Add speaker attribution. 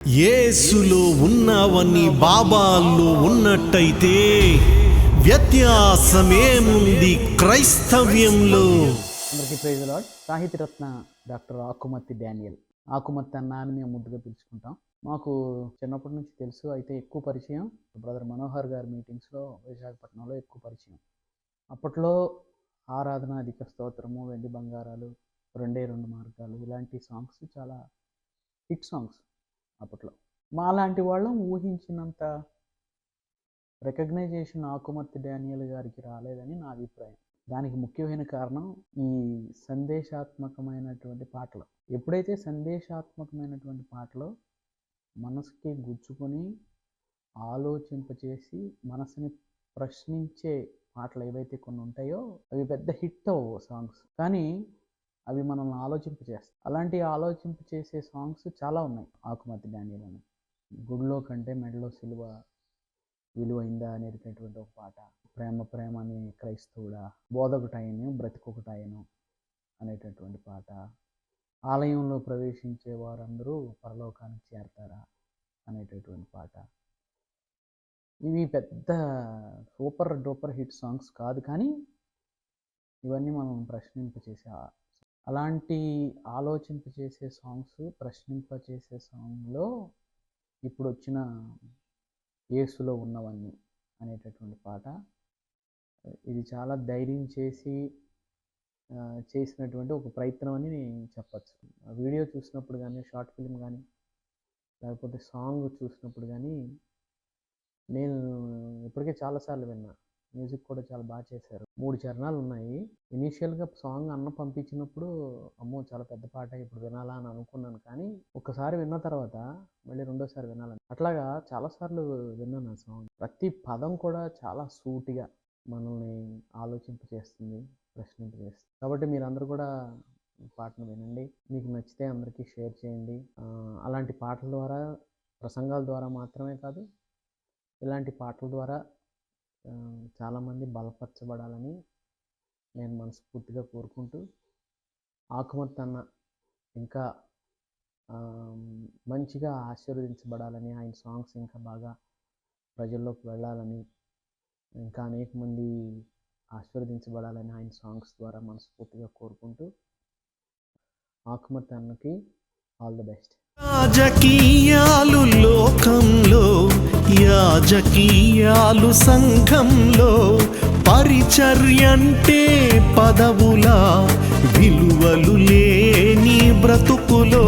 Speaker 1: యేసులో ఉన్నవన్నీ బాబాల్లో ఉన్నట్టయితే వ్యత్యాసమేముంది క్రైస్తవ్యంలో?
Speaker 2: అందరికీ ప్రైజ్ లాడ్. సాహిత్యరత్న డాక్టర్ ఆకుమత్తి డానియల్. ఆకుమతి అన్న అని మేము ముద్దుగా పిలుచుకుంటాం. మాకు చిన్నప్పటి నుంచి తెలుసు అయితే ఎక్కువ పరిచయం బ్రదర్ మనోహర్ గారి మీటింగ్స్లో విశాఖపట్నంలో ఎక్కువ పరిచయం. అప్పట్లో ఆరాధన అధిక స్తోత్రము వెండి బంగారాలు రెండే రెండు మార్గాలు ఇలాంటి సాంగ్స్ చాలా హిట్ సాంగ్స్ అప్పట్లో. మాలాంటి వాళ్ళం ఊహించినంత రికగ్నైజేషన్ ఆకుమర్తి డానియల్ గారికి రాలేదని నా అభిప్రాయం. దానికి ముఖ్యమైన కారణం ఈ సందేశాత్మకమైనటువంటి పాటలు. ఎప్పుడైతే సందేశాత్మకమైనటువంటి పాటలు మనసుకి గుచ్చుకొని ఆలోచింపచేసి మనసుని ప్రశ్నించే పాటలు ఏవైతే కొన్ని ఉంటాయో అవి పెద్ద హిట్ అవ్వవు సాంగ్స్. కానీ అవి మనల్ని ఆలోచింప చేస్తాయి. అలాంటి ఆలోచింపచేసే సాంగ్స్ చాలా ఉన్నాయి. ఆకుమతి డానియల్ అని. గుడిలో కంటే మెడలో సిలువ విలువైందా అనేటటువంటి ఒక పాట. ప్రేమ ప్రేమ అని క్రైస్తవుడా బోధకుటాయను బ్రతికొకటాయను అనేటటువంటి పాట. ఆలయంలో ప్రవేశించే వారందరూ పరలోకానికి చేరతారా అనేటటువంటి పాట. ఇవి పెద్ద సూపర్ డూపర్ హిట్ సాంగ్స్ కాదు కానీ ఇవన్నీ మనం ప్రశ్నింపచేసే అలాంటి ఆలోచింపచేసే సాంగ్స్ ప్రశ్నింపచేసే సాంగ్లో ఇప్పుడు వచ్చిన యేసులో ఉన్నవన్నీ అనేటటువంటి పాట. ఇది చాలా ధైర్యం చేసి చేసినటువంటి ఒక ప్రయత్నం అని నేను చెప్పచ్చు. ఆ వీడియో చూసినప్పుడు కానీ షార్ట్ ఫిల్మ్ కానీ లేకపోతే సాంగ్ చూసినప్పుడు కానీ నేను ఇప్పటికే చాలాసార్లు విన్నా. మ్యూజిక్ కూడా చాలా బాగా చేశారు. మూడు చరణాలు ఉన్నాయి. ఇనీషియల్గా సాంగ్ అన్న పంపించినప్పుడు అమ్మో చాలా పెద్ద పాట ఇప్పుడు వినాలా అని అనుకున్నాను కానీ ఒకసారి విన్న తర్వాత మళ్ళీ రెండోసారి వినాలని. అట్లాగా చాలాసార్లు విన్నాను ఆ సాంగ్. ప్రతి పదం కూడా చాలా సూటిగా మనల్ని ఆలోచింపచేస్తుంది ప్రశ్నింపజేస్తుంది కాబట్టి మీరందరూ కూడా పాటను వినండి. మీకు నచ్చితే అందరికీ షేర్ చేయండి. అలాంటి పాటల ద్వారా ప్రసంగాల ద్వారా మాత్రమే కాదు ఇలాంటి పాటల ద్వారా చాలామంది బలపరచబడాలని నేను మనస్ఫూర్తిగా కోరుకుంటూ ఆకుమత్ అన్న ఇంకా మంచిగా ఆశీర్వదించబడాలని ఆయన సాంగ్స్ ఇంకా బాగా ప్రజల్లోకి వెళ్ళాలని ఇంకా అనేక మంది ఆశీర్వదించబడాలని ఆయన సాంగ్స్ ద్వారా మనస్ఫూర్తిగా కోరుకుంటూ ఆకుమత్ అన్నకి ఆల్ ద బెస్ట్.
Speaker 1: రాజకీయాలు లోకం రాజకీయాలు సంఘంలో పరిచర్యంటే పదవుల విలువలు లేని బ్రతుకులో